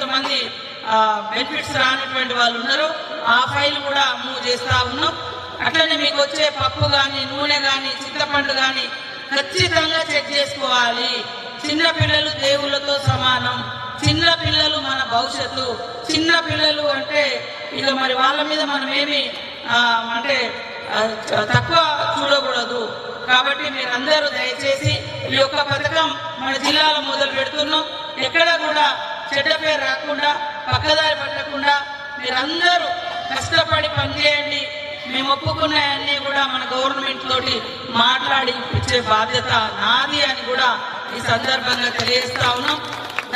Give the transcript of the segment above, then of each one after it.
కొంతమంది బెనిఫిట్స్ రానటువంటి వాళ్ళు ఉన్నారు. ఆ ఫైల్ కూడా మూవ్ చేస్తూ ఉన్నాం. అట్లనే మీకు వచ్చే పప్పు కానీ నూనె కానీ చింతపండు కానీ ఖచ్చితంగా చెక్ చేసుకోవాలి. చిన్న పిల్లలు దేవుళ్ళతో సమానం. చిన్న పిల్లలు మన భవిష్యత్తు. చిన్న పిల్లలు అంటే ఇక మరి వాళ్ళ మీద మనం ఏమి అంటే తక్కువ చూడకూడదు. కాబట్టి మీరందరూ దయచేసి ఈ యొక్క పథకం మన జిల్లాలో మొదలు పెడుతున్నాం. ఎక్కడ కూడా చెడ్డ పేరు రాకుండా పక్కదారి పట్టకుండా మీరందరూ కష్టపడి పనిచేయండి. మేము ఒప్పుకున్నాయన్నీ కూడా మన గవర్నమెంట్ తోటి మాట్లాడి ఇచ్చే బాధ్యత నాది అని కూడా ఈ సందర్భంగా తెలియజేస్తా ఉన్నాం.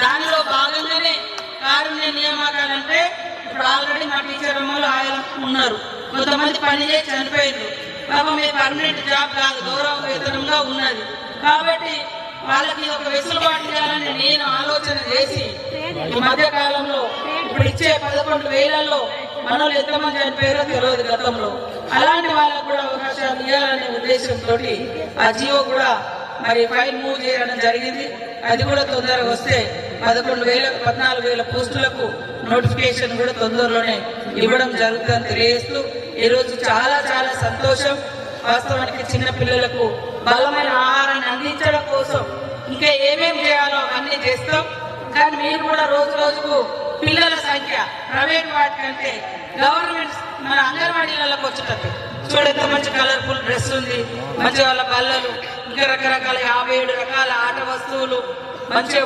దానిలో భాగంగానే కారుణ్య నియామకాలంటే ఇప్పుడు ఆల్రెడీ మా టీచర్ అమ్మలు ఆయన ఉన్నారు. కొంతమంది పనిచేసి చనిపోయారు చనిపోయింది పాపం మీ పర్మనెంట్ జాబ్ కాదు గౌరవ వేతనంగా ఉన్నది. కాబట్టి వాళ్ళకి ఒక వెసులుబాటు చేయాలని నేను ఈ మధ్య కాలంలో ఇప్పుడు ఇచ్చే పదకొండు వేలలో మనలో ఎంతమంది చనిపోయారో తెలియదు గతంలో. అలాంటి వాళ్ళకు కూడా అవకాశాలు ఇవ్వాలనే ఉద్దేశంతో ఆ జియో కూడా మరి ఫైల్ మూవ్ చేయడం జరిగింది. అది కూడా తొందరగా వస్తే పదకొండు వేల పద్నాలుగు వేల పోస్టులకు నోటిఫికేషన్ కూడా తొందరలోనే ఇవ్వడం జరుగుతుందని తెలియజేస్తూ ఈరోజు చాలా చాలా సంతోషం. వాస్తవానికి చిన్న పిల్లలకు బలమైన ఆహారాన్ని అందించడం కోసం ఇంకా ఏమేమి చేయాలో అన్నీ చేస్తాం. కానీ మీరు కూడా రోజు రోజుకు పిల్లల సంఖ్య ప్రైవేట్ వాటి కంటే గవర్నమెంట్ మన అంగన్వాడీలకు వచ్చేటట్టు. చూడ ఎంత మంచి కలర్ఫుల్ డ్రెస్ ఉంది. మంచి వాళ్ళ బల్లలు ఇంకా రకరకాల యాభై ఏడు రకాల ఆట వస్తువులు. మంచి